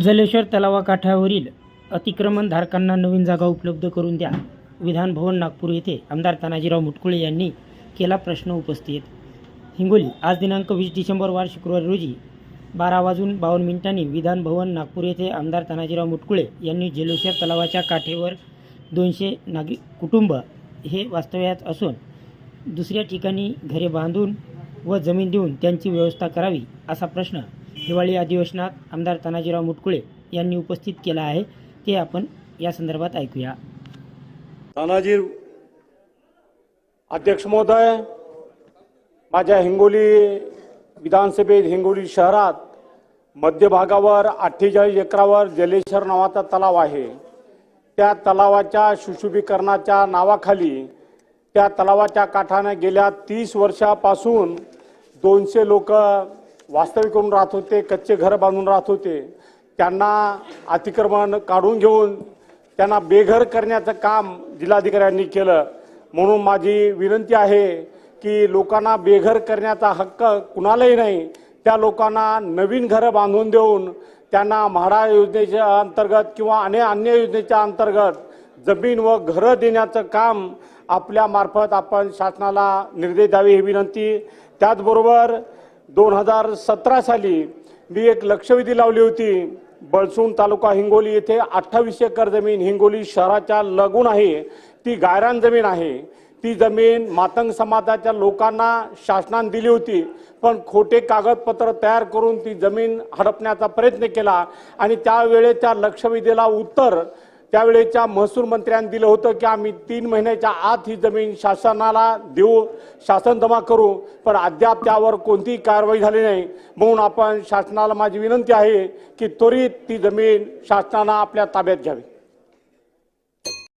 जलेश्वर तलावाकाठावरील अतिक्रमणधारकांना नवीन जागा उपलब्ध करून द्या. विधानभवन नागपूर येथे आमदार तानाजीराव मुटकुळे यांनी केला प्रश्न उपस्थित. हिंगोली आज दिनांक वीस डिसेंबर वार शुक्रवारी रोजी बारा वाजून बावन्न मिनिटांनी विधानभवन नागपूर येथे आमदार तानाजीराव मुटकुळे यांनी जलेश्वर तलावाच्या काठेवर दोनशे नागरिक कुटुंब हे वास्तव्यात असून दुसऱ्या ठिकाणी घरे बांधून व जमीन देऊन त्यांची व्यवस्था करावी असा प्रश्न हिवाळी अधिवेशनात आमदार तानाजीराव मुटकुळे यांनी उपस्थित केला आहे. ते आपण या संदर्भात ऐकूया. तानाजी अध्यक्ष महोदय माझ्या हिंगोली विधानसभेत हिंगोली शहरात मध्यभागावर अठ्ठेचाळीस एकरावर जलेश्वर नावाचा तलाव आहे. त्या तलावाच्या सुशुभीकरणाच्या नावाखाली त्या तलावाच्या काठाने गेल्या तीस वर्षापासून दोनशे लोक वास्तविक करून राहत होते कच्चे घर बांधून राहत होते. त्यांना अतिक्रमण काढून घेऊन त्यांना बेघर करण्याचं काम जिल्हाधिकाऱ्यांनी केलं. म्हणून माझी विनंती आहे की लोकांना बेघर करण्याचा हक्क कुणालाही नाही. त्या लोकांना नवीन घरं बांधून देऊन त्यांना म्हाडा योजनेच्या अंतर्गत किंवा अन्य अन्य योजनेच्या अंतर्गत जमीन व घरं देण्याचं काम आपल्यामार्फत आपण शासनाला निर्देश द्यावे ही विनंती. त्याचबरोबर दोन हजार सतरा साली मी एक लक्षवेधी लावली होती. बळसून तालुका हिंगोली येथे अठ्ठावीस एकर जमीन हिंगोली शहराच्या लगून आहे. ती गायरान जमीन आहे. ती जमीन मातंग समाजाच्या लोकांना शासनाने दिली होती. पण खोटे कागदपत्र तयार करून ती जमीन हडपण्याचा प्रयत्न केला आणि त्यावेळेच्या लक्षवेधीला उत्तर त्यावेळेच्या महसूल मंत्र्यांनी दिलं होतं की आम्ही तीन महिन्याच्या आत ही जमीन शासनाला देऊ शासन जमा करू पण अद्याप त्यावर कोणतीही कारवाई झाली नाही. म्हणून आपण शासनाला माझी विनंती आहे की त्वरित ती जमीन शासनानं आपल्या ताब्यात घ्यावी.